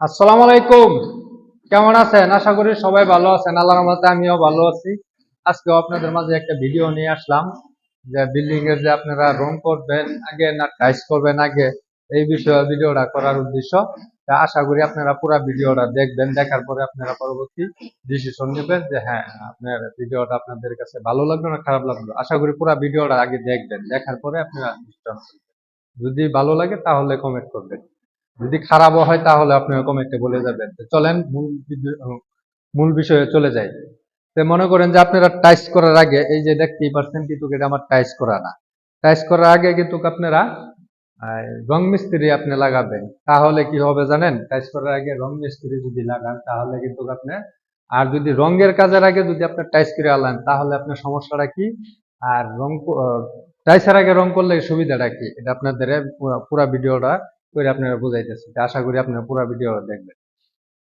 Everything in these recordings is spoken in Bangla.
আসসালামু আলাইকুম। কেমন আছেন? আশা করি সবাই ভালো আছেন। আল্লাহর রহমতে আমিও ভালো আছি। আজকে আপনাদের মাঝে একটা ভিডিও নিয়ে আসলাম। যে বিল্ডিং এর যে আপনারা রং করবেন, আগে না টাইস করবেন, আগে এই বিষয়ে ভিডিওটা করার উদ্দেশ্য। আশা করি আপনারা পুরো ভিডিওটা দেখবেন, দেখার পরে আপনারা পরবর্তী ডিসিশন নেবেন যে হ্যাঁ আপনার ভিডিওটা আপনাদের কাছে ভালো লাগল না খারাপ লাগল। আশা করি পুরো ভিডিওটা আগে দেখবেন, দেখার পরে আপনারা যদি ভালো লাগে তাহলে কমেন্ট করবেন। যদি খারাপও হয়, তাহলে আপনি কমেন্টে বলে যাবেন। চলেন, মূল মূল বিষয়ে চলে যাই। তো মনে করেন যে আপনারা টাইস করার আগে, এই যে দেখতেই পাচ্ছেন কিন্তু এটা আমার টাইস করা না। টাইস করার আগে কিন্তু আপনারা রং মিস্ত্রি আপনি লাগাবেন। তাহলে কি হবে জানেন? টাইস করার আগে রং মিস্ত্রি যদি লাগান, তাহলে কিন্তু আপনি, আর যদি রঙের কাজের আগে যদি আপনি টাইস করে আলান তাহলে আপনার সমস্যাটা কি? আর রং টাইসের আগে রং করলে সুবিধাটা কি? এটা আপনাদের পুরা ভিডিওটা করে আপনারা বুঝাইতেছি আশা করি আপনারা পুরো ভিডিও দেখবেন।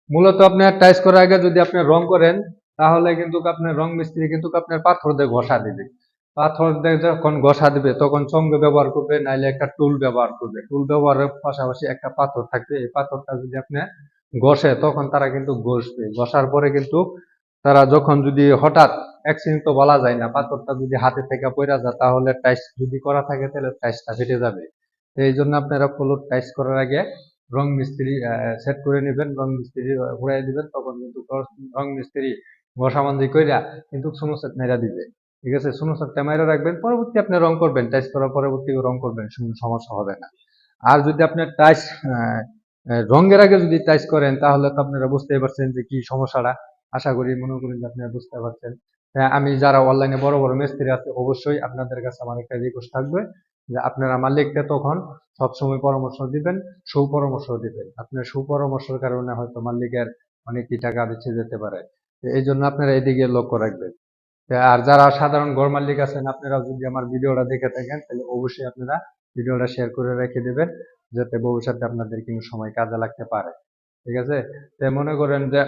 মূলত আপনার টাইস করার আগে যদি আপনি রং করেন, তাহলে কিন্তু আপনার রং মিস্ত্রি কিন্তু আপনার পাথর দিয়ে ঘষা দিবে। পাথর দিয়ে যখন ঘষা দিবে, তখন সঙ্গে ব্যবহার করবে, নাইলে একটা টুল ব্যবহার করবে। টুল ব্যবহারের পাশাপাশি একটা পাথর থাকবে। এই পাথরটা যদি আপনি ঘষে, তখন তারা কিন্তু ঘষবে। ঘষার পরে কিন্তু তারা যখন যদি হঠাৎ অ্যাক্সিডেন্ট তো বলা যায় না, পাথরটা যদি হাতে থেকে পড়া যায়, তাহলে টাইস যদি করা থাকে, তাহলে টাইসটা ফেটে যাবে। তো এই জন্য আপনারা ফ্লোর টাইস করার আগে রং মিস্ত্রি সেট করে নেবেন, রং মিস্ত্রি ঘুরাই দিবেন, তখন কিন্তু রং মিস্ত্রি ঘষামান্দি কইরা কিন্তু সুনো সেট মেরা দিবে। ঠিক আছে? সুনো সেটটা মেরা রাখবেন, পরবর্তী আপনি রং করবেন টাইস করার পরবর্তী রং করবেন সমস্যা হবে না। আর যদি আপনার টাইস রঙের আগে যদি টাইস করেন, তাহলে তো আপনারা বুঝতেই পারছেন যে কি সমস্যাটা। আশা করি মনে করেন যে আপনারা বুঝতে পারছেন। আমি যারা অনলাইনে বড় বড় মিস্ত্রি আছে, অবশ্যই আপনাদের কাছে আমার একটা রিকোয়েস্ট থাকবে। যে আপনারা মালিককে তখন সবসময় পরামর্শ দিবেন, সুপরামর্শ দিবেন। আপনার সুপরামর্শের কারণে হয়তো মালিকের অনেকই টাকা বেঁচে যেতে পারে। এই জন্য আপনারা এদিকে লক্ষ্য রাখবেন। আর যারা সাধারণ ঘর মালিক আছেন আপনারা যদি আমার ভিডিওটা দেখে থাকেন, তাহলে অবশ্যই আপনারা ভিডিওটা শেয়ার করে রেখে দিবেন, যাতে ভবিষ্যতে আপনাদের কিন্তু সময় কাজে লাগতে পারে। ঠিক আছে? মনে করেন যে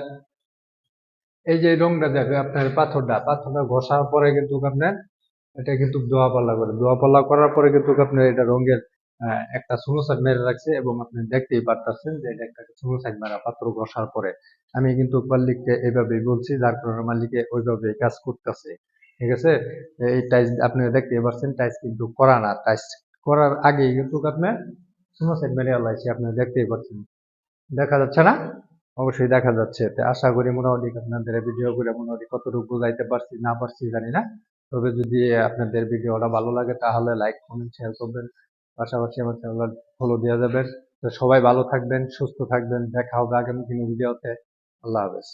এই যে রংটা দেখবে আপনার পাথরটা পাথরটা ঘষার পরে কিন্তু আপনার এটা কিন্তু দোয়া পাল্লা করে। দোয়া পাল্লা করার পরে কিন্তু আপনার এটা রঙের একটা সুনো সাইড মেরে রাখছে এবং আপনি দেখতেই পারতেছেন যে এটা একটা সুনো সাইড মেরা পাত্র ঘষার পরে। আমি কিন্তু মালিককে এইভাবেই বলছি, যার কারণে মালিকে ওইভাবে কাজ করতেছে। ঠিক আছে? এই টাইস আপনি দেখতেই পাচ্ছেন টাইস কিন্তু করা না। টাইস করার আগেই কিন্তু আপনি সুনো সাইড মেরে আলাইছে, আপনি দেখতেই পাচ্ছেন দেখা যাচ্ছে না? অবশ্যই দেখা যাচ্ছে। আশা করি মোটামুটি আপনাদের ভিডিও করে মোটামুটি কতটুকু বুঝাইতে পারছি না পারছি জানি না। তবে যদি আপনাদের ভিডিওটা ভালো লাগে, তাহলে লাইক কমেন্ট শেয়ার করবেন। পাশাপাশি আমার চ্যানেল ফলো দেওয়া যাবে। তো সবাই ভালো থাকবেন, সুস্থ থাকবেন। দেখা হবে আগামী দিনের ভিডিওতে আল্লাহ হাফেজ।